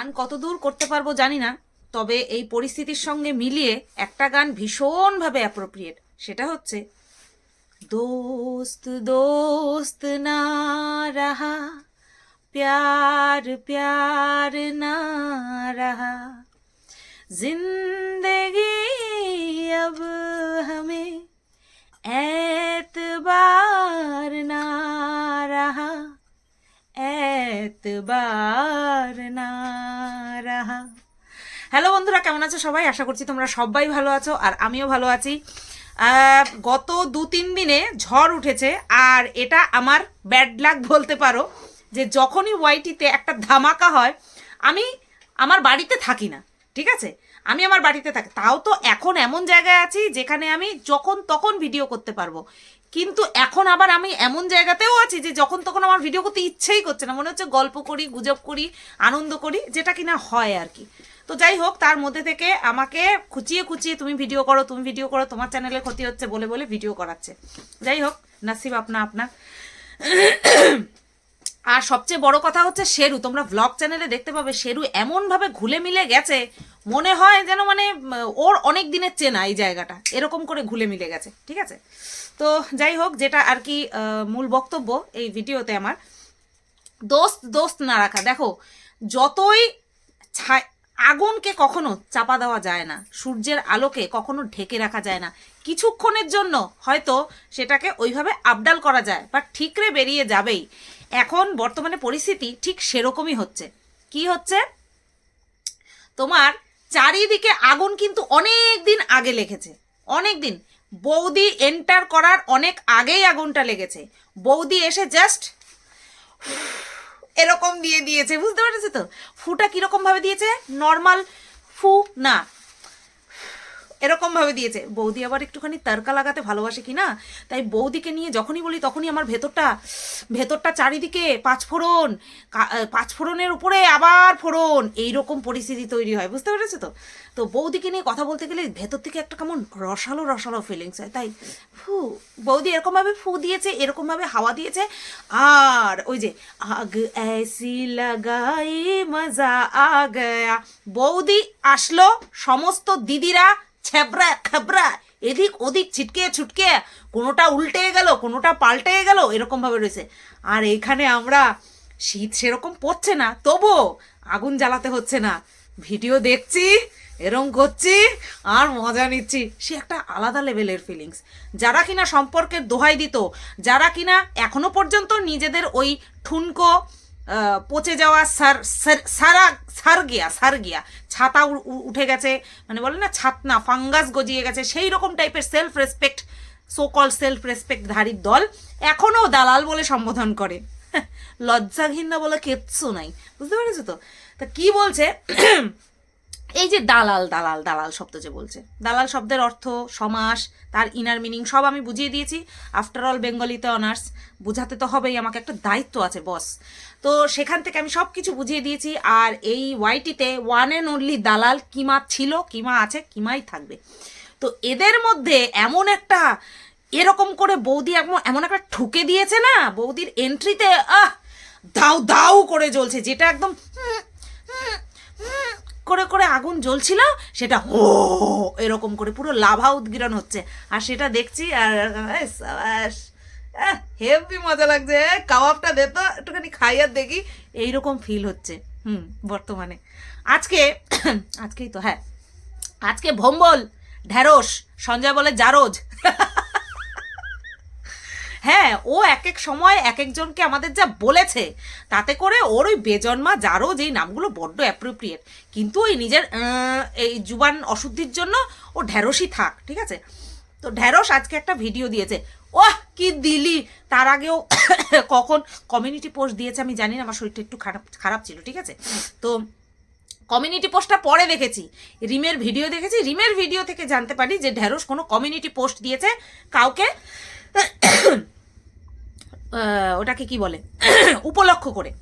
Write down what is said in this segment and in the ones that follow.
গান কত দূর করতে পারবো জানি না তবে এই পরিস্থিতির সঙ্গে মিলিয়ে একটা গান ভীষণভাবে অ্যাপ্রোপ্রিয়েট সেটা হচ্ছে दोस्त दोस्त ना रहा प्यार प्यार ना रहा जिंदगी अब हमें एतबार ना रहा এতবার না রাহা। হ্যালো বন্ধুরা, কেমন আছো সবাই? আশা করছি তোমরা সবাই ভালো আছো আর আমিও ভালো আছি। গত দু তিন দিনে ঝড় উঠেছে আর এটা আমার ব্যাড লাক বলতে পারো যে যখনই ওয়াইটিতে একটা ধামাকা হয়, আমি আমার বাড়িতে থাকি না, ঠিক আছে? আমি আমার বাড়িতে থাকি। তাও তো এখন এমন জায়গায় আছি যেখানে আমি যখন তখন ভিডিও করতে পারব। কিন্তু এখন আবার আমি এমন জায়গাতেও আছি যে যখন তখন আমার ভিডিও করতে ইচ্ছেই করছে না। মনে হচ্ছে গল্প করি, গুজব করি, আনন্দ করি, যেটা কিনা হয় আর কি। তো যাই হোক, তার মধ্যে থেকে আমাকে খুচিয়ে খুচিয়ে তুমি ভিডিও করো, তুমি ভিডিও করো, তোমার চ্যানেলে ক্ষতি হচ্ছে বলে বলে ভিডিও করাচ্ছে। যাই হোক, নাসিব আপনা আপনা। আর সবচেয়ে বড় কথা হচ্ছে শেরু, তোমরা ব্লগ চ্যানেলে দেখতে পাবে শেরু এমনভাবে ঘুলে মিলে গেছে, মনে হয় যেন মানে ওর অনেক দিনের চেনা এই জায়গাটা। এরকম করে ঘুলে মিলে গেছে, ঠিক আছে? তো যাই হোক, যেটা আর কি মূল বক্তব্য এই ভিডিওতে আমার। দোস্ত দোস্ত না রাখা। দেখো, যতই ছাই আগুনকে কখনো চাপা দেওয়া যায় না, সূর্যের আলোকে কখনো ঢেকে রাখা যায় না। কিছুক্ষণের জন্য হয়তো সেটাকে ওইভাবে আবডাল করা যায় বা ঠিকরে বেরিয়ে যাবেই। এখন বর্তমানে পরিস্থিতি ঠিক সেরকমই হচ্ছে। কি হচ্ছে? তোমার চারিদিকে আগুন কিন্তু অনেক দিন আগে লেগেছে। অনেক দিন বৌদি এন্টার করার অনেক আগেই আগুনটা লেগেছে। বৌদি এসে জাস্ট এরকম দিয়ে দিয়েছে, বুঝতে পেরেছ তো? ফুটা কীরকম ভাবে দিয়েছে? নর্মাল ফু, না এরকম ভাবে দিয়েছে। বৌদি আবার একটুখানি তরকা লাগাতে ভালোবাসে কি না তাই বৌদিকে নিয়ে যখনই বলি তখনই আমার ভেতরটা ভেতরটা চারিদিকে পাঁচফোড়ন পাঁচফোড়নের উপরে আবার ফোড়ন। এইরকম পরিস্থিতি তৈরি হয়, বুঝতে পেরেছ তো? তো বৌদিকে নিয়ে কথা বলতে গেলে ভেতর থেকে একটা কেমন রসালো রসালো ফিলিংস হয়। তাই ফু, বৌদি এরকমভাবে ফু দিয়েছে এরকমভাবে হাওয়া দিয়েছে। আর ওই যে, আগ ऐसी লাগাই মজা আ গয়া। বৌদি আসলো, সমস্ত দিদিরা ছ্যাবরা খাবরা এদিক ওদিক ছিটকে ছুটকে, কোনোটা উল্টে গেল, কোনোটা পাল্টে গেল এরকম ভাবে রয়েছে। আর এইখানে আমরা শীত সেরকম পড়ছে না, তবুও আগুন জ্বালাতে হচ্ছে না। ভিডিও দেখছি, এরম করছি, আর মজা নিচ্ছি। সে একটা আলাদা লেভেলের ফিলিংস যারা কিনা সম্পর্কের দোহাই দিত, যারা কিনা এখনও পর্যন্ত নিজেদের ওই ঠুনকো পচে যাওয়া সার, সার- সারা গিয়া সার গিয়া ছাতা উঠে গেছে মানে বলে না, ছাতনা, ফাঙ্গাস গজিয়ে গেছে সেই রকম টাইপের self respect so called self respect ধারীর দল এখনও দালাল বলে সম্বোধন করে। লজ্জাঘিন্না বলে কিচ্ছু নাই। বুঝতে পেরেছ তো? তা কি বলছে? এই যে দালাল দালাল দালাল শব্দ যে বলছে। দালাল শব্দের অর্থ সমাস, তার ইনার মিনিং সব আমি বুঝিয়ে দিয়েছি। আফটার অল বেঙ্গলিতে অনার্স বুঝাতে তো হবেই, আমাকে একটা দায়িত্ব আছে বস তো সেখান থেকে আমি সব কিছু বুঝিয়ে দিয়েছি, আর এই ওয়াইটিতে ওয়ান অ্যান্ড অনলি দালাল কিমা ছিল, কিমা আছে, কিমাই থাকবে। তো এদের মধ্যে এমন একটা এরকম করে বৌদি এমন এমন একটা ঠুকে দিয়েছে না, বৌদির এন্ট্রিতে আহ, দাউ দাউ করে জ্বলছে, যেটা একদম করে করে আগুন জ্বলছিল, সেটা হো এরকম করে পুরো লাভা উদ্গীরণ হচ্ছে। আর সেটা দেখছি, আর হেভি মজা লাগছে। কাবাবটা দে তো, একটুখানি খাই আর দেখি, এইরকম ফিল হচ্ছে, হুম, বর্তমানে। আজকে, আজকেই তো হ্যাঁ আজকে ভম্বল, ঢ্যাঁড়স, সঞ্জয় বলে জারজ। হ্যাঁ ও এক এক সময় এক একজনকে আমাদের যা বলেছে, তাতে করে ওর ওই বেজন্মা যারও যেই নামগুলো বড্ড অ্যাপ্রোপ্রিয়েট কিন্তু ওই নিজের এই জুবান অশুদ্ধির জন্য ও ঢ্যাঁড়সই থাক, ঠিক আছে? তো ঢ্যাঁড়স আজকে একটা ভিডিও দিয়েছে। ওহ, কি দিলি? তার আগেও কখন কমিউনিটি পোস্ট দিয়েছে, আমি জানি না, আমার শরীরটা একটু খারাপ খারাপ ছিল, ঠিক আছে? তো কমিউনিটি পোস্টটা পরে দেখেছি। রিমের ভিডিও দেখেছি। রিমের ভিডিও থেকে জানতে পারি যে ঢ্যাঁড়স কোনো কমিউনিটি পোস্ট দিয়েছে কাউকে। ওটাকে কি বলে? উপলক্ষ করে।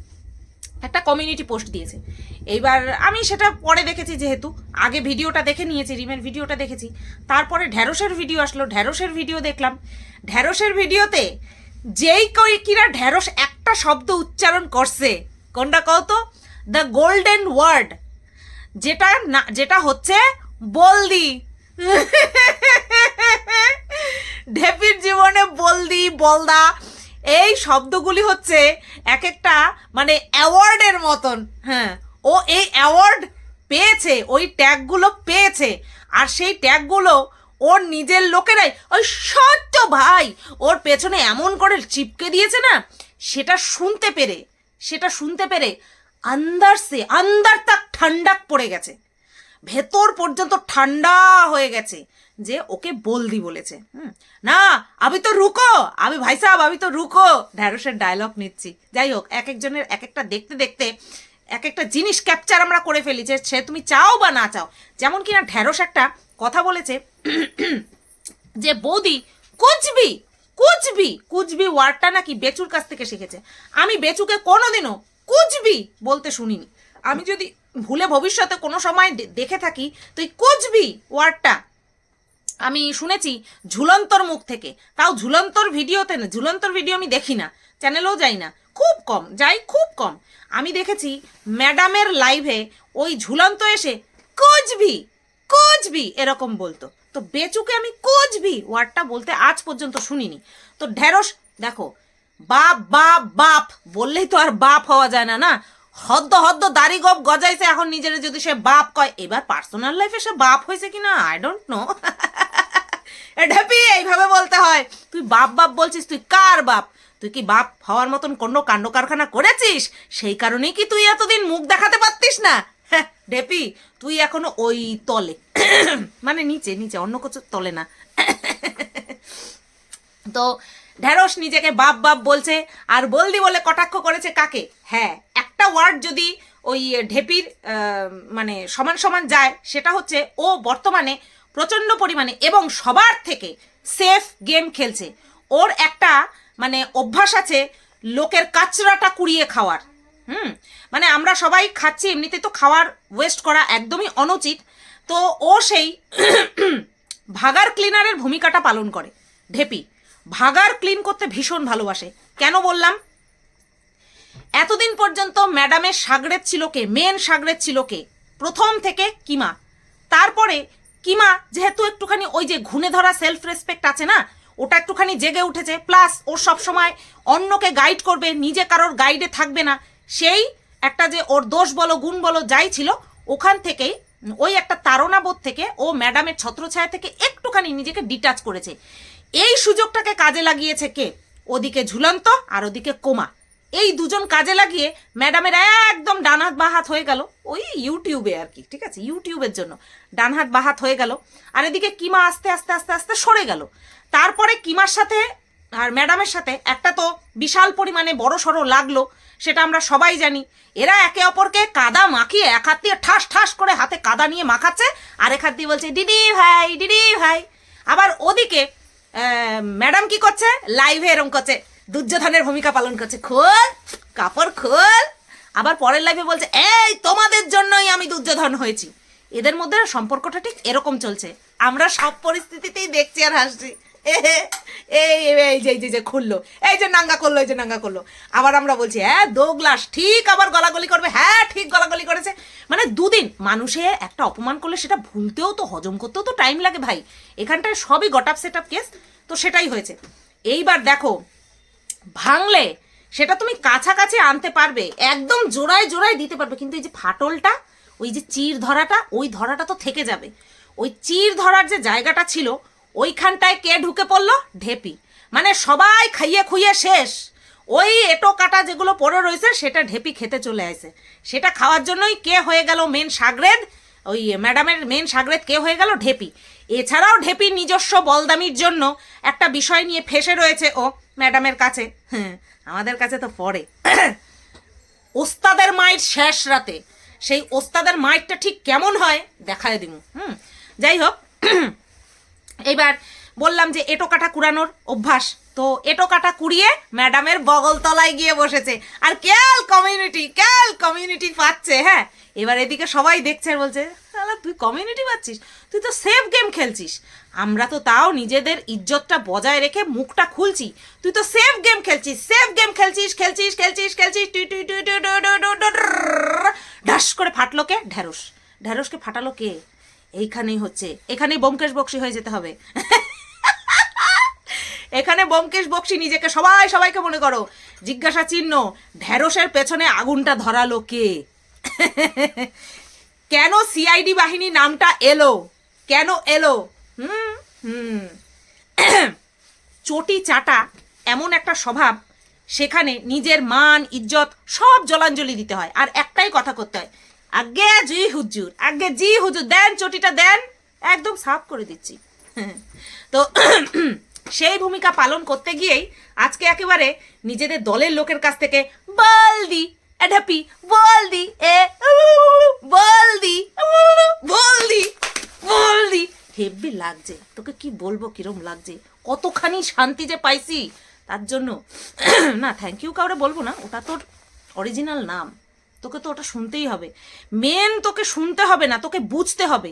একটা কমিউনিটি পোস্ট দিয়েছে। এইবার আমি সেটা পরে দেখেছি যেহেতু। আগে ভিডিওটা দেখে নিয়েছি, রিমের ভিডিওটা দেখেছি। তারপরে ঢ্যাঁড়সের ভিডিও আসলো। ঢ্যাঁড়সের ভিডিও দেখলাম। ঢ্যাঁড়সের ভিডিওতে যেই কই কিনা ঢ্যাঁড়স একটা শব্দ উচ্চারণ করছে। কোনটা কও তো? দ্য গোল্ডেন ওয়ার্ড যেটা না, যেটা হচ্ছে বলদি। ঢেপির জীবনে বলদি, বলদা। এই শব্দগুলি হচ্ছে এক একটা মানে অ্যাওয়ার্ডের মতন হ্যাঁ। ও এই অ্যাওয়ার্ড পেয়েছে, ওই ট্যাগগুলো পেয়েছে। আর সেই ট্যাগগুলো ওর নিজের লোকেরাই, ওই সত্য ভাই, ওর পেছনে এমন করে চিপকে দিয়েছে না, সেটা শুনতে পেরে, সেটা শুনতে পেরে আন্দার সে, আন্দার তাক ঠান্ডাক পড়ে গেছে। ভেতর পর্যন্ত ঠান্ডা হয়ে গেছে। যে ওকে বলদি বলেছে হুম, না আমি তো রুকো আমি ভাই সাহেব আমি তো রুকো। ঢ্যাঁড়সের ডায়লগ নিচ্ছি। যাই হোক এক একজনের এক একটা দেখতে দেখতে এক একটা জিনিস ক্যাপচার আমরা করে ফেলি যে সে তুমি চাও বা না চাও। যেমন কিনা ঢ্যাঁড়স একটা কথা বলেছে যে বৌদি কুচবি কুচবি কুচবি ওয়ার্ডটা নাকি বেচুর কাছ থেকে শিখেছে। আমি বেচুকে কোনোদিনও কুচবি বলতে শুনিনি। আমি যদি ভুলে ভবিষ্যতে কোনো সময় দেখে থাকি তুই কুচবি ওয়ার্ডটা আমি শুনেছি ঝুলন্তর মুখ থেকে। তাও ঝুলন্তর ভিডিওতে না, ঝুলন্তর ভিডিও আমি দেখি না চ্যানেলেও যাই না। খুব কম, যাই খুব কম। আমি দেখেছি ম্যাডামের লাইভে ওই ঝুলন্ত এসে কোচবি কোচবি এরকম বলতো। তো বেচুকে আমি কোচবি ওয়ার্ডটা বলতে আজ পর্যন্ত শুনিনি। তো ঢেঁড়স, দেখো, বাপ বাপ বাপ, বললেই তো আর বাপ হওয়া যায় না না? হদ্দ হদ্দ, দাড়ি গপ গজাইছে এখন নিজের যদি সে বাপ কয়। এবার পার্সোনাল লাইফে সে বাপ হয়েছে কিনা? আই ডোন্ট নো ঢেপি এইভাবে বলতে হয়। তুই বাপ বাপ বলছিস তুই কার বাপ? তুই কি বাপ হওয়ার মতন কোনো কাণ্ড কারখানা করেছিস? সেই কারণেই কি তুই এতদিন মুখ দেখাতে পারতিস না? হ্যাঁ, ঢেপি তুই এখনও ওই তলে। মানে নিচে নিচে অন্য কিছু তলে না। তো ঢেঁড়স নিজেকে বাপ বাপ বলছে আর বলদি বলে কটাক্ষ করেছে কাকে? হ্যাঁ একটা ওয়ার্ড যদি ওই ঢেপির মানে সমান সমান যায় সেটা হচ্ছে ও বর্তমানে প্রচণ্ড পরিমাণে এবং সবার থেকে সেফ গেম খেলছে। ওর একটা মানে অভ্যাস আছে লোকের কাচরাটা কুড়িয়ে খাওয়ার। হুম? মানে আমরা সবাই খাচ্ছি, এমনিতে তো খাওয়ার ওয়েস্ট করা একদমই অনুচিত। তো ও সেই ভাগার ক্লিনারের ভূমিকাটা পালন করে, ঢেপি। ভাগার ক্লিন করতে ভীষণ ভালোবাসে। কেন বললাম? এতদিন পর্যন্ত ম্যাডামের সাগরেত ছিল কে? মেন সাগরেত ছিল কে? প্রথম থেকে কিমা। তারপরে কিমা যেহেতু একটুখানি ওই যে ঘুণে ধরা সেলফ রেসপেক্ট আছে না, ওটা একটুখানি জেগে উঠেছে প্লাস ওর সবসময় অন্যকে গাইড করবে, নিজে কারোর গাইডে থাকবে না, সেই একটা যে ওর দোষ বলো, গুণ বলো, যাই ছিল, ওখান থেকেই ওই একটা তাড়নাবোধ থেকে ও ম্যাডামের ছত্রছায়া থেকে একটুখানি নিজেকে ডিটাচ করেছে। এই সুযোগটাকে কাজে লাগিয়েছে কে? ওদিকে ঝুলন্ত আর ওদিকে কোমা। এই দুজন কাজে লাগিয়ে ম্যাডামের একদম ডান হাত বাহাত হয়ে গেল, ওই ইউটিউবে আর কি, ঠিক আছে? ইউটিউবের জন্য। ডান হাত বাহাত হয়ে গেল, আর এদিকে কিমা আস্তে আস্তে আস্তে আস্তে সরে গেল। তারপরে কিমার সাথে আর ম্যাডামের সাথে একটা তো বিশাল পরিমাণে বড় সড়ো লাগল, সেটা আমরা সবাই জানি। এরা একে অপরকে কাদা মাখিয়ে এক হাত দিয়ে ঠাস ঠাস করে হাতে কাদা নিয়ে মাখাচ্ছে আর এক হাত দিয়ে বলছে, দিদি ভাই দিদি ভাই। আবার ওদিকে ম্যাডাম কি করছে? লাইভে এরম করছে, দুর্যোধনের ভূমিকা পালন করছে, খোল, কাপড় খোল। আবার পরের লাইভে বলছে, এই তোমাদের জন্যই আমি দুর্যোধন হয়েছি। এদের মধ্যে সম্পর্কটা ঠিক এরকম চলছে। আমরা সব পরিস্থিতিতেই দেখছি আর হাসছি। এই এই যে যে যে খুললো, এই যে নাঙ্গা করল, এই যে নাঙ্গা করল। আবার আমরা বলছি হ্যাঁ দোগ্লাস, ঠিক আবার গলাগলি করবে। হ্যাঁ ঠিক গলাগলি করেছে। মানে দুদিন মানুষে একটা অপমান করলে সেটা ভুলতেও তো, হজম করতেও তো টাইম লাগে ভাই। এখানটায় সবই got up set up case তো সেটাই হয়েছে। এইবার দেখো, ভাঙলে সেটা তুমি কাছাকাছি আনতে পারবে, একদম জোড়ায় জোড়ায় দিতে পারবে, কিন্তু এই যে ফাটলটা ওই যে চির ধরাটা, ওই ধরাটা তো থেকে যাবে। ওই চির ধরার যে জায়গাটা ছিল, ওইখানটায় কে ঢুকে পড়ল? ঢেপি। মানে সবাই খাইয়ে খুইয়ে শেষ। ওই এটো কাটা যেগুলো পড়ে রয়েছে, সেটা ঢেপি খেতে চলে আসে। সেটা খাওয়ার জন্যই কে হয়ে গেল মেন সাগরেদ? ওই ম্যাডামের মেন সাগরেদ কে হয়ে গেল? ঢেপি। এছাড়াও ঢেপি নিজস্ব বলদামির জন্য একটা বিষয় নিয়ে ফেসে রয়েছে ও ম্যাডামের কাছে। হ্যাঁ আমাদের কাছে তো পড়ে। ওস্তাদের মায়ের শেষ রাতে সেই ওস্তাদের মায়েরটা ঠিক কেমন হয় দেখায় দিব হুম। যাই হোক এবার বললাম যে এটো কাটা কুড়ানোর অভ্যাস। তো এটো কাটা কুড়িয়ে ম্যাডামের বগল তলায় গিয়ে বসেছে। আর ক্যাল কমিউনিটি ক্যাল কমিউনিটি পাচ্ছে হ্যাঁ। এবার এদিকে সবাই দেখছে বলছে শালা তুই কমিউনিটি পাচ্ছিস তুই তো সেফ গেম খেলছিস আমরা তো তাও নিজেদের ইজ্জতটা বজায় রেখে মুখটা খুলছি তুই তো সেফ গেম খেলছিস সেফ গেম খেলছিস খেলছিস খেলছিস খেলছিস টুই টুই টুই টুই ঢাস করে ফাটলো কে ঢ্যাঁড়স ঢ্যাঁড়সকে ফাটালো কে এইখানেই হচ্ছে এখানেই বোমকেশ বক্সি হয়ে যেতে হবে এখানে বোমকেশ বক্সি নিজেকে সবাই সবাইকে মনে করো জিজ্ঞাসা চিহ্ন ঢ্যাঁড়সের পেছনে আগুনটা ধরালো কে কেন সিআইডি বাহিনী নামটা এলো? কেন এলো? হুম হুম। চটি চাটা এমন একটা স্বভাব, সেখানে নিজের মান, ইজ্জত সব জলাঞ্জলি দিতে হয়, আর একটাই কথা করতে হয়, আগে জি হুজুর, আগে জি হুজুর, দেন চটিটা, দেন, একদম সাফ করে দিচ্ছি। তো সেই ভূমিকা পালন করতে গিয়েই আজকে একেবারে নিজেদের দলের লোকের কাছ থেকে বলদি এঢাপি বলদি এ বলদি বলদি বলদি হেব্বি লাগছে। তোকে কি বলব? কিরম লাগছে? কতখানি শান্তি যে পাইছি। তার জন্য না থ্যাংক ইউ কাউরে বলব না। ওটা তোর অরিজিনাল নাম। তোকে তো ওটা শুনতেই হবে। মেন তোকে শুনতে হবে না, তোকে বুঝতে হবে।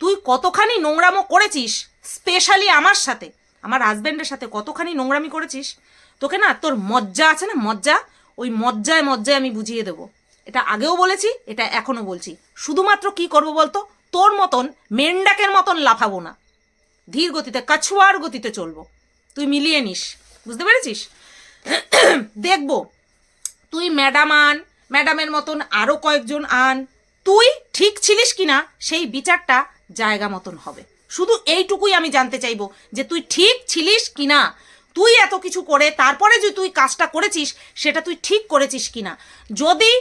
তুই কতখানি নোংরামো করেছিস স্পেশালি আমার সাথে, আমার হাজব্যান্ডের সাথে কতখানি নোংরামি করেছিস, তোকে না, তোর মজ্জা আছে না, মজ্জা? ওই মজ্জায় মজ্জায় আমি বুঝিয়ে দেবো। এটা আগেও বলেছি, এটা এখনও বলছি। শুধুমাত্র কি করব বলতো? তোর মতন মেন্ডাকের মতন লাফাবো না। ধীর গতিতে, কাছুয়ার গতিতে চলবো। তুই মিলিয়ে নিস। বুঝতে পেরেছিস? দেখব। তুই ম্যাডাম আন, ম্যাডামের মতন আরও কয়েকজন আন। তুই ঠিক ছিলিস কিনা, সেই বিচারটা জায়গা মতন হবে। শুধু এইটুকুই আমি জানতে চাইব যে তুই ঠিক ছিলিস কিনা। তুই এত কিছু করে, তারপরে যে তুই কাজটা করেছিস, সেটা তুই ঠিক করেছিস কিনা? যদি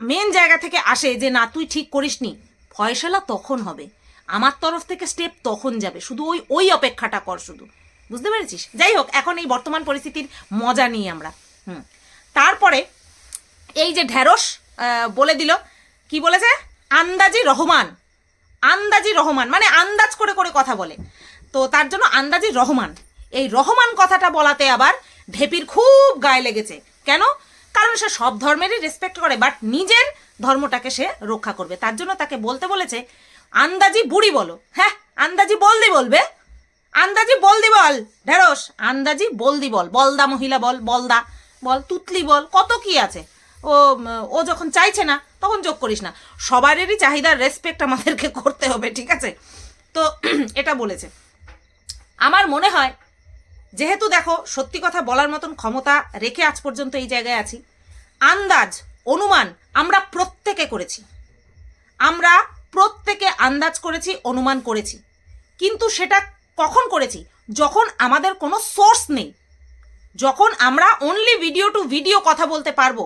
মেন জায়গা থেকে আসে যে না, তুই ঠিক করিসনি, ফয়সালা তখন হবে। আমার তরফ থেকে স্টেপ তখন যাবে। শুধু ওই ওই অপেক্ষাটা কর শুধু। বুঝতে পেরেছিস? যাই হোক, এখন এই বর্তমান পরিস্থিতির মজা নিই আমরা। হুম। তারপরে এই যে ঢ্যাঁড়স বলে দিল, কি বলেছে? আন্দাজি রহমান। আন্দাজি রহমান মানে আন্দাজ করে করে কথা বলে। তো তার জন্য আন্দাজি রহমান। এই রহমান কথাটা বলাতে আবার ঢেপির খুব গায়ে লেগেছে। কেন? কারণ সে সব ধর্মেরই রেসপেক্ট করে বাট নিজের ধর্মটাকে সে রক্ষা করবে। তার জন্য তাকে বলতে বলেছে, আন্দাজি বুড়ি বলো। হ্যাঁ আন্দাজি বলদি বলবে। আন্দাজি বলদি বল, ঢেঁড়স, আন্দাজি বলদি বল, বলদা মহিলা বল, বলদা বল, তুতলি বল, কত কি আছে। ও ও যখন চাইছে না, তখন যোগ করিস না। সবারেরই চাহিদার রেসপেক্ট আমাদেরকে করতে হবে, ঠিক আছে? তো এটা বলেছে। আমার মনে হয় যেহেতু দেখো, সত্যি কথা বলার মতন ক্ষমতা রেখে আজ পর্যন্ত এই জায়গায় আছি, আন্দাজ, অনুমান আমরা প্রত্যেকে করেছি। আমরা প্রত্যেকে আন্দাজ করেছি, অনুমান করেছি। কিন্তু সেটা কখন করেছি? যখন আমাদের কোনো সোর্স নেই। যখন আমরা অনলি ভিডিও টু ভিডিও কথা বলতে পারব।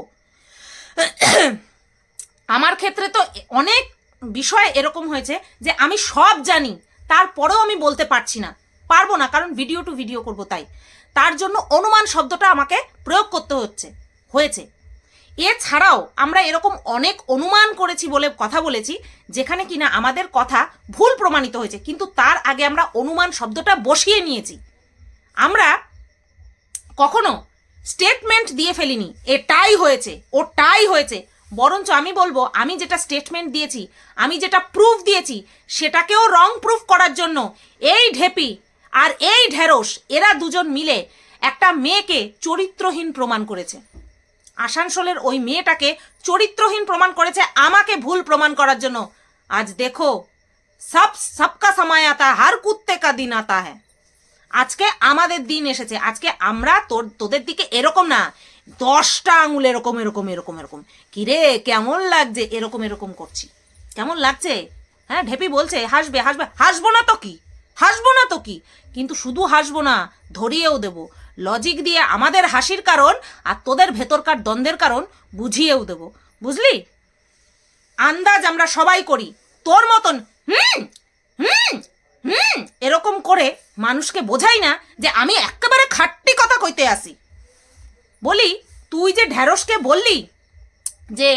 আমার ক্ষেত্রে তো অনেক বিষয় এরকম হয়েছে যে আমি সব জানি, তারপরেও আমি বলতে পারছি না। পারব না, কারণ ভিডিও টু ভিডিও করব তাই। তার জন্য অনুমান শব্দটা আমাকে প্রয়োগ করতে হচ্ছে, হয়েছে। এছাড়াও আমরা এরকম অনেক অনুমান করেছি বলে কথা বলেছি, যেখানে কিনা আমাদের কথা ভুল প্রমাণিত হয়েছে, কিন্তু তার আগে আমরা অনুমান শব্দটা বসিয়ে নিয়েছি। আমরা কখনো স্টেটমেন্ট দিয়ে ফেলিনি এটাই হয়েছে ওটাই হয়েছে। বরঞ্চ আমি বলব, আমি যেটা স্টেটমেন্ট দিয়েছি, আমি যেটা প্রুফ দিয়েছি, সেটাকেও রং প্রুফ করার জন্য এই ঢেপি আর এই ঢেঁড়স, এরা দুজন মিলে একটা মেয়েকে চরিত্রহীন প্রমাণ করেছে। আসানসোলের ওই মেয়েটাকে চরিত্রহীন প্রমাণ করেছে, আমাকে ভুল প্রমাণ করার জন্য। আজ দেখো, সব, সবকা সময় আতা হার কুত্তে কা দিন আতা হ্যাঁ আজকে আমাদের দিন এসেছে, আজকে আমরা তোর, তোদের দিকে এরকম না, দশটা আঙুল এরকম এরকম এরকম এরকম। কিরে কেমন লাগছে, এরকম এরকম করছি। কেমন লাগছে? হ্যাঁ ঢেপি বলছে, হাসবে হাসবে, হাসবো না তো কি? হাসবো না তো কি? কিন্তু শুধু হাসবো না, ধরিয়েও দেবো। লজিক দিয়ে আমাদের হাসির কারণ আর তোদের ভেতরকার দ্বন্দ্বের কারণ বুঝিয়েও দেবো। বুঝলি? আন্দাজ আমরা সবাই করি। তোর মতন, হুম হুম হুম, এরকম করে মানুষকে বোঝাই না যে আমি একেবারে খাট্টি কথা কইতে আসি। বলি, তুই যে ঢ্যাঁড়সকে বললি যে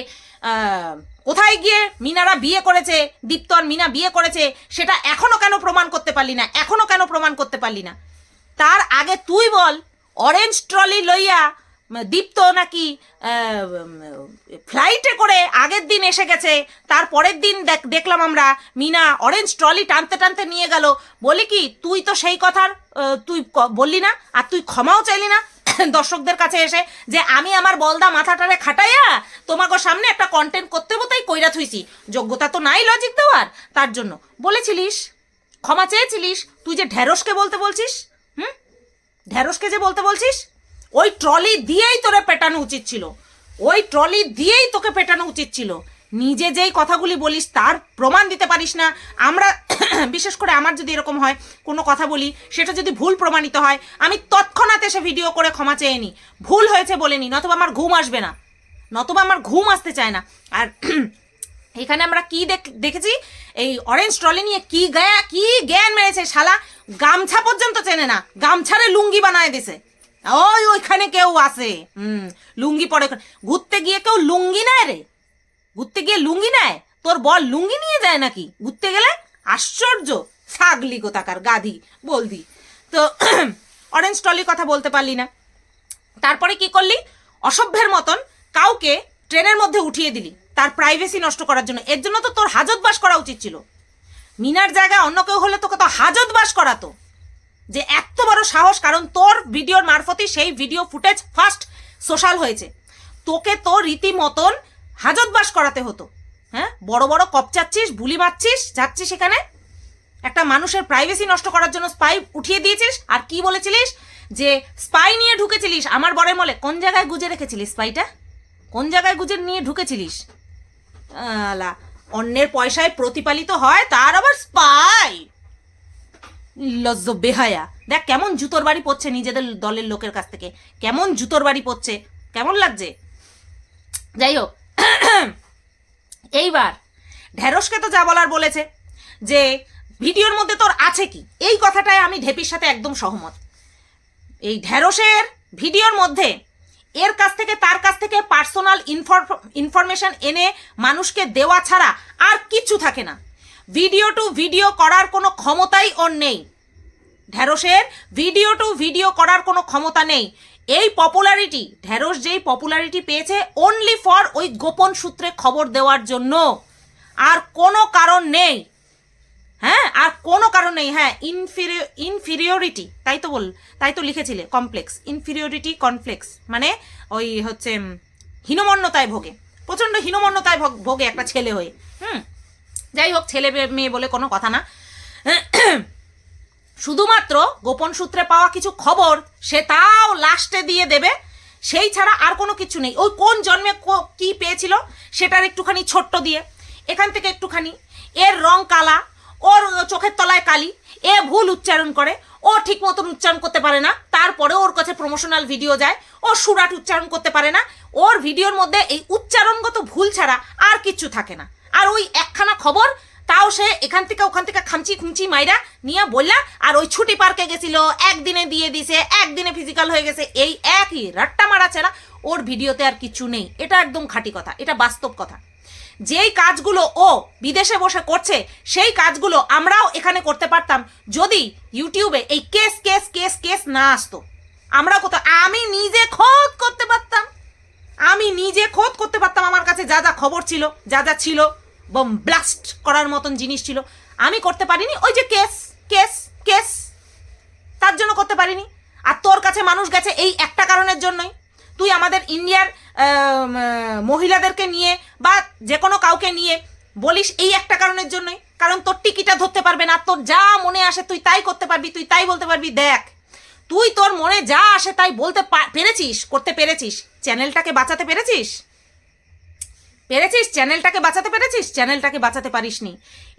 কোথায় গিয়ে মিনারা বিয়ে করেছে? দীপ্ত আর মিনা বিয়ে করেছে? সেটা এখনও কেন প্রমাণ করতে পারলি না? এখনও কেন প্রমাণ করতে পারলি না? তার আগে তুই বল অরেঞ্জ ট্রলি লইয়া, দীপ্ত নাকি ফ্লাইটে করে আগের দিন এসে গেছে, তার পরের দিন দেখ- দেখলাম আমরা, মিনা অরেঞ্জ ট্রলি টানতে টানতে নিয়ে গেল। বলি কি, তুই তো সেই কথার তুই বললি না, আর তুই ক্ষমাও চাইলি না? দর্শকদের কাছে এসে যে আমি আমার বলদা মাথাটারে খাটাইয়া তোমাকে সামনে একটা কন্টেন্ট করতে তাই কইরা থুইছি। যোগ্যতা তো নাই লজিক দেওয়ার, তার জন্য। বলেছিলিস, ক্ষমা চেয়েছিলিস, তুই যে ঢেঁড়সকে বলতে বলছিস, হুম? ঢেঁড়সকে যে বলতে বলছিস, ওই ট্রলি দিয়েই তোরে পেটানো উচিত ছিল। ওই ট্রলি দিয়েই তোকে পেটানো উচিত ছিল। নিজে যেই কথাগুলি বলিস তার প্রমাণ দিতে পারিস না। আমরা বিশেষ করে আমার যদি এরকম হয়, কোনো কথা বলি, সেটা যদি ভুল প্রমাণিত হয়, আমি তৎক্ষণাৎ এসে ভিডিও করে ক্ষমা চেয়ে নিই ভুল হয়েছে বলে নি, নতুবা আমার ঘুম আসবে না। নতুবা আমার ঘুম আসতে চায় না। আর এখানে আমরা কি দেখ- দেখেছি? এই অরেঞ্জ ট্রলি নিয়ে কি গায়া, কি জ্ঞান মেরেছে শালা। গামছা পর্যন্ত চেনে না, গামছারে লুঙ্গি বানায় দিছে। ওই ওইখানে কেউ আসে হুম, লুঙ্গি পরে ঘুরতে গিয়ে কেউ লুঙ্গি নেয় রে? ঘুরতে গিয়ে লুঙ্গি নেয়? তোর বল লুঙ্গি নিয়ে যায় নাকি? ঘুরতে গেলে? আশ্চর্য! ছাগলি কোথাকার? গাধি, বলদি। তো অরেঞ্জ ট্রলির কথা বলতে পারলি না। তারপরে কি করলি? অসভ্যের মতন কাউকে ট্রেনের মধ্যে উঠিয়ে দিলি। তার প্রাইভেসি নষ্ট করার জন্য। এর জন্য তো তোর হাজত বাস করা উচিত ছিল। মিনার জায়গায় অন্য কেউ হলে তোকে তো হাজত বাস করাতো। যে এত বড় সাহস, কারণ তোর ভিডিওর মারফতই সেই ভিডিও ফুটেজ ফার্স্ট সোশ্যাল হয়েছে। তোকে তো রীতিমতন হাজত বাস করাতে হতো। হ্যাঁ? বড় বড় কপ চাচ্ছিস, বুলি মারছিস যাচ্ছিস সেখানে একটা মানুষের প্রাইভেসি নষ্ট করার জন্য স্পাই উঠিয়ে দিয়েছিস আর কি বলেছিলিস? যে স্পাই নিয়ে ঢুকেছিলিস, আমার বরের মলে। কোন জায়গায় গুজে রেখেছিলিস স্পাইটা কোন জায়গায় গুজে নিয়ে ঢুকেছিলিস? আলা, অন্যের পয়সায় প্রতিপালিত হয়, তার আবার স্পাই লজ্জ, বেহায়া। দেখ, কেমন জুতোর বাড়ি পড়ছে নিজেদের দলের লোকের কাছ থেকে। কেমন জুতোর বাড়ি পড়ছে কেমন লাগছে? যাই হোক এইবার ঢেঁড়সকে তো যা বলার বলেছে যে ভিডিওর মধ্যে তোর আছে কি? এই কথাটায় আমি ঢেপির সাথে একদম সহমত। এই ঢেঁড়সের ভিডিওর মধ্যে এর কাছ থেকে তার কাছ থেকে পার্সোনাল ইনফরমেশন এনে মানুষকে দেওয়া ছাড়া আর কিচ্ছু থাকে না। ভিডিও টু ভিডিও করার কোনো ক্ষমতাই ওর নেই। ঢ্যাঁড়সের ভিডিও টু ভিডিও করার কোনো ক্ষমতা নেই। এই পপুলারিটি ঢ্যাঁড়স যেই পপুলারিটি পেয়েছে অনলি ফর ওই গোপন সূত্রে খবর দেওয়ার জন্য। আর কোনো কারণ নেই। হ্যাঁ আর কোনো কারণ নেই। হ্যাঁ ইনফিরিয় ইনফিরিয়রিটি তাই তো বল, তাই তো লিখেছিলে কমপ্লেক্স ইনফিরিয়রিটি কমপ্লেক্স মানে ওই হচ্ছে হীনমন্যতায় ভোগে। প্রচণ্ড হীনমন্যতায় ভোগ- ভোগে একটা ছেলে হয়ে। হুম, যাই হোক, ছেলে মেয়ে বলে কোনো কথা না। শুধুমাত্র গোপন সূত্রে পাওয়া কিছু খবর, সে তাও লাস্টে দিয়ে দেবে। সেই ছাড়া আর কোনো কিছু নেই। ওই কোন জন্মে কো- পেয়েছিল, সেটার একটুখানি ছোট্ট দিয়ে। এখান থেকে একটুখানি। এর রং কালা, ওর চোখের তলায় কালি, এ ভুল উচ্চারণ করে, ও ঠিক মতন উচ্চারণ করতে পারে না, তারপরে ওর কাছে প্রমোশনাল ভিডিও যায়, ও সুরাট উচ্চারণ করতে পারে না, ওর ভিডিওর মধ্যে এই উচ্চারণগত ভুল ছাড়া আর কিচ্ছু থাকে না। আর ওই একখানা খবর তাও সে এখান থেকে ওখান থেকে খামচি খুমচি মাইরা নিয়ে বললা আর ওই ছুটি পার্কে গেছিল, একদিনে দিয়ে দিছে, একদিনে ফিজিক্যাল হয়ে গেছে, এই একই রাট্টা মারা ছাড়া ওর ভিডিওতে আর কিছু নেই। এটা একদম খাঁটি কথা, এটা বাস্তব কথা। যেই কাজগুলো ও বিদেশে বসে করছে, সেই কাজগুলো আমরাও এখানে করতে পারতাম যদি ইউটিউবে এই কেস কেস কেস কেস না আসতো। আমরা কোথাও, আমি নিজে খোদ করতে পারতাম। আমি নিজে খোদ করতে পারতাম আমার কাছে যা যা খবর ছিল, যা যা ছিল। বম ব্লাস্ট করার মতন জিনিস ছিল। আমি করতে পারিনি, ওই যে কেস কেস কেস। তার জন্য করতে পারিনি। আর তোর কাছে মানুষ গেছে এই একটা কারণের জন্যই। তুই আমাদের ইন্ডিয়ার মহিলাদেরকে নিয়ে বা যে কোনো কাউকে নিয়ে বলিস এই একটা কারণের জন্যই। কারণ তোর টিকিটা ধরতে পারবে না, তোর যা মনে আসে তুই তাই করতে পারবি, তুই তাই বলতে পারবি, দেখ। তুই তোর মনে যা আসে তাই বলতে পেরেছিস, করতে পেরেছিস। চ্যানেলটাকে বাঁচাতে পেরেছিস? পেরেছিস? চ্যানেলটাকে বাঁচাতে পেরেছিস? চ্যানেলটাকে বাঁচাতে পারিসনি।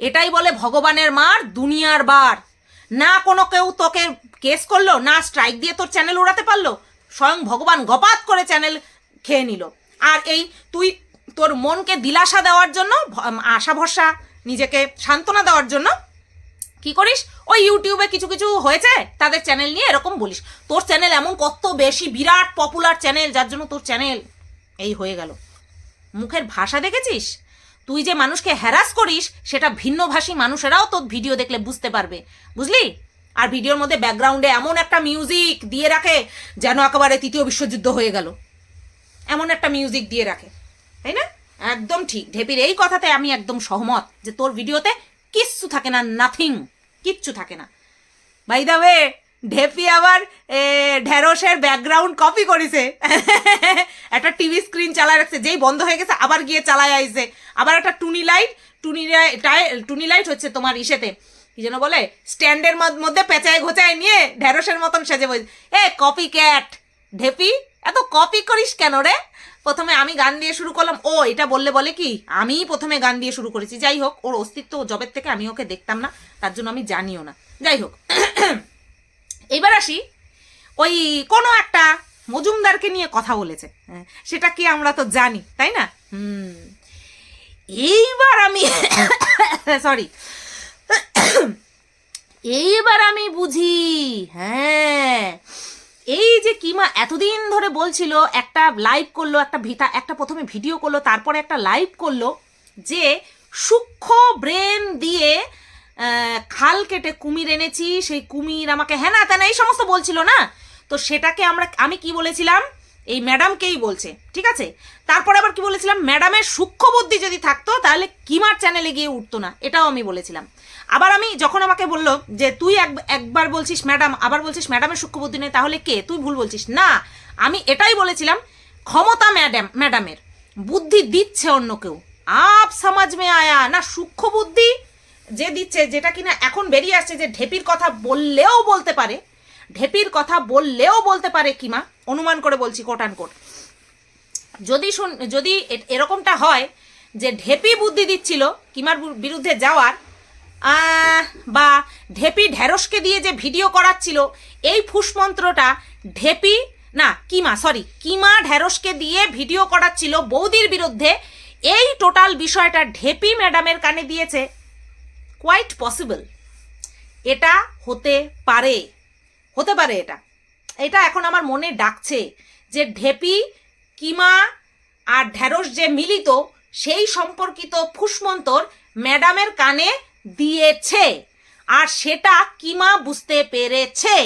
এটাই বলে ভগবানের মার দুনিয়ার বার। না কোনো কেউ তোকে কেস করল, না স্ট্রাইক দিয়ে তোর চ্যানেল উড়াতে পারল। স্বয়ং ভগবান গপাত করে চ্যানেল খেয়ে নিল। আর এই তুই তোর মনকে দিলাসা দেওয়ার জন্য আশা ভরসা, নিজেকে সান্ত্বনা দেওয়ার জন্য কি করিস? ওই ইউটিউবে কিছু কিছু হয়েছে, তাদের চ্যানেল নিয়ে এরকম বলিস। তোর চ্যানেল এমন কত বেশি বিরাট পপুলার চ্যানেল, যার জন্য তোর চ্যানেল এই হয়ে গেল। মুখের ভাষা দেখেছিস? তুই যে মানুষকে হ্যারাস করিস, সেটা ভিন্নভাষী মানুষেরাও তোর ভিডিও দেখলে বুঝতে পারবে। বুঝলি? আর ভিডিওর মধ্যে ব্যাকগ্রাউন্ডে এমন একটা মিউজিক দিয়ে রাখে, যেন একেবারে তৃতীয় বিশ্বযুদ্ধ হয়ে গেল। এমন একটা মিউজিক দিয়ে রাখে। তাই না? একদম ঠিক। ঢেপির এই কথাতে আমি একদম সহমত যে তোর ভিডিওতে কিচ্ছু থাকে না নাথিং কিচ্ছু থাকে না। বাই দা ওয়ে ঢেপি আবার ঢেঁড়সের ব্যাকগ্রাউন্ড কপি করেছে। একটা টিভি স্ক্রিন চালায় রাখছে, যেই বন্ধ হয়ে গেছে, আবার গিয়ে চালায় আইছে। আবার একটা টুনি লাইট টুনি টুনি লাইট হচ্ছে তোমার ইসেতে। কি যেন বলে? স্ট্যান্ডের মধ্যে পেঁচায় ঘোচায় নিয়ে ঢেঁড়সের মতন সেজে বলছে এ কপি ক্যাট ঢেপি এত কপি করিস কেন রে? প্রথমে আমি গান দিয়ে শুরু করলাম। ও, এটা বললে বলে কি? আমিই প্রথমে গান দিয়ে শুরু করেছি। যাই হোক, ওর অস্তিত্ব জবের থেকে আমি ওকে দেখতাম না, তার জন্য আমি জানিও না। যাই হোক। এইবার আসি ওই কোনো একটা মজুমদারকে নিয়ে কথা বলেছে। হ্যাঁ, সেটা কি আমরা তো জানি তাই না? হুম এইবার আমি সরি এইবার আমি বুঝি হ্যাঁ এই যে কিমা এতদিন ধরে বলছিল একটা লাইভ করল একটা ভিতা একটা প্রথমে ভিডিও করল তারপরে একটা লাইভ করল যে সূক্ষ্ম ব্রেন দিয়ে খাল কেটে কুমির এনেছি, সেই কুমির আমাকে হ্যাঁ না তেনা এই সমস্ত বলছিল না। তো সেটাকে আমরা, আমি কি বলেছিলাম? এই ম্যাডামকেই বলছে, ঠিক আছে? তারপরে আবার কি বলেছিলাম? ম্যাডামের সূক্ষ্ম বুদ্ধি যদি থাকতো, তাহলে কিমার চ্যানেলে গিয়ে উঠতো না, এটাও আমি বলেছিলাম। আবার আমি যখন আমাকে বলল যে, তুই এক, একবার বলছিস ম্যাডাম আবার বলছিস ম্যাডামের সূক্ষ্ম বুদ্ধি নেই, তাহলে কে? তুই ভুল বলছিস। না, আমি এটাই বলেছিলাম, ক্ষমতা ম্যাডাম ম্যাডামের বুদ্ধি দিচ্ছে অন্য কেউ। আপ সমাজ মে আয়া, না সূক্ষ্ম বুদ্ধি যে দিচ্ছে, যেটা কিনা এখন বেরিয়ে আসছে যে ঢেপির কথা বললেও বলতে পারে, ঢেপির কথা বললেও বলতে পারে কিমা? অনুমান করে বলছি কোট আন কোট যদি শুন, যদি এরকমটা হয় যে ঢেপি বুদ্ধি দিচ্ছিল কিমার বিরুদ্ধে যাওয়ার বা ঢেপি ঢেঁড়সকে দিয়ে যে ভিডিও করাচ্ছিল, এই ফুসমন্ত্রটা ঢেপি, না, কিমা সরি কিমা ঢেঁড়সকে দিয়ে ভিডিও করাচ্ছিল বৌদির বিরুদ্ধে, এই টোটাল বিষয়টা ঢেপি ম্যাডামের কানে দিয়েছে। কোয়াইট পসিবল এটা হতে পারে হতে পারে এটা। এটা এখন আমার মনে ডাকছে যে ঢেপি, কিমা আর ঢ্যাঁড়স যে মিলিত, সেই সম্পর্কিত ফুসমন্তর ম্যাডামের কানে দিয়েছে। আর সেটা কিমা বুঝতে পেরেছে।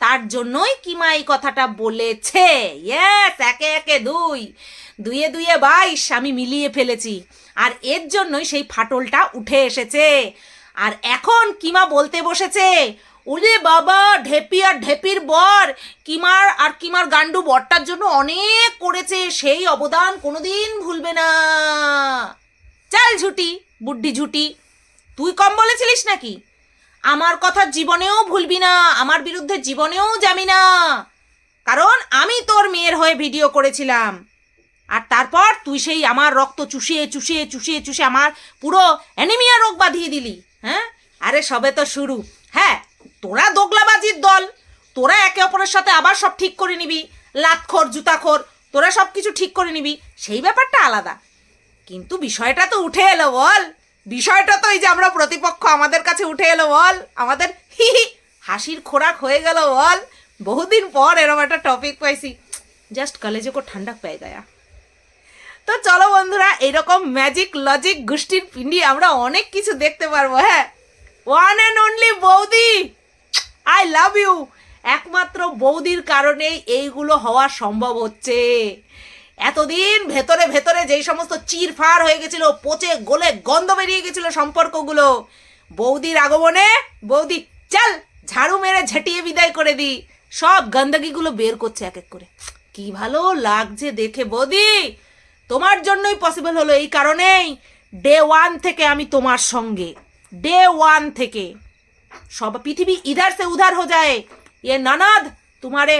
তার জন্যই কিমা এই কথাটা বলেছে। ইয়েস একে একে দুই। দুইয়ে দুইয়ে বাইশ, আমি মিলিয়ে ফেলেছি। আর এর জন্যই সেই ফাটলটা উঠে এসেছে। আর এখন কিমা বলতে বসেছে, ওরে বাবা, ঢেপি আর ঢেপির বর, কিমার আর কিমার গান্ডু বরটার জন্য অনেক করেছে, সেই অবদান কোনোদিন ভুলবে না। চাল ঝুটি, বুড্ডি ঝুটি, তুই কম বলেছিলিস নাকি? আমার কথা জীবনেও ভুলবি না, আমার বিরুদ্ধে জীবনেও যাবি না। কারণ আমি তোর মেয়ের হয়ে ভিডিও করেছিলাম। আর তারপর তুই সেই আমার রক্ত চুষিয়ে চুষিয়ে চুষিয়ে চুষে আমার পুরো অ্যানিমিয়া রোগ বাঁধিয়ে দিলি হ্যাঁ? আরে সবে তো শুরু। হ্যাঁ তোরা দোগলাবাজির দল। তোরা একে অপরের সাথে আবার সব ঠিক করে নিবি। লাতখোর, জুতাখোর, তোরা সব কিছু ঠিক করে নিবি। সেই ব্যাপারটা আলাদা। কিন্তু বিষয়টা তো উঠে এলো, বল। বিষয়টা তো এই যে আমরা প্রতিপক্ষ আমাদের কাছে উঠে এলো, বল। আমাদের হি হি, হাসির খোরাক হয়ে গেল, বল। বহুদিন পর এরকম একটা টপিক পাইছি। জাস্ট কলেজে কো ঠান্ডা পেয়ে গয়া। তো চলো বন্ধুরা, এরকম ম্যাজিক লজিক গোষ্ঠীর পিন্ডি আমরা অনেক কিছু দেখতে পারব হ্যাঁ। ওয়ান অ্যান্ড অনলি বৌদি। আই লাভ ইউ একমাত্র বৌদির কারণেই এইগুলো হওয়া সম্ভব হচ্ছে। এতদিন ভেতরে ভেতরে যেই সমস্ত চিরফার হয়ে গেছিল পচে গলে গন্ধ বেরিয়ে গেছিল সম্পর্কগুলো বৌদির আগমনে বৌদি চল ঝাড়ু মেরে ঝেটিয়ে বিদায় করে দি সব গন্দগিগুলো বের করছে এক এক করে কি ভালো লাগছে দেখে বৌদি তোমার জন্যই পসিবল হলো এই কারণেই ডে ওয়ান থেকে আমি তোমার সঙ্গে ডে ওয়ান থেকে सब पृथ्वी इधर से उधर हो जाए ये ननद तुम्हारे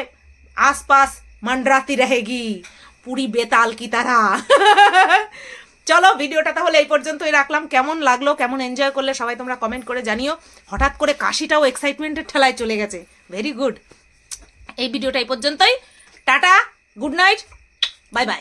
आसपास मंडराती रहेगी পুরি বেতাল কি তারা? চলো, ভিডিওটা তাহলে এই পর্যন্তই রাখলাম। কেমন লাগল, কেমন এনজয় করলে সবাই তোমরা কমেন্ট করে জানিও। হঠাৎ করে কাশিটাও এক্সাইটমেন্টের ঠেলায় চলে গেছে। ভেরি গুড এই ভিডিওটা এই পর্যন্তই। Tata good night bye bye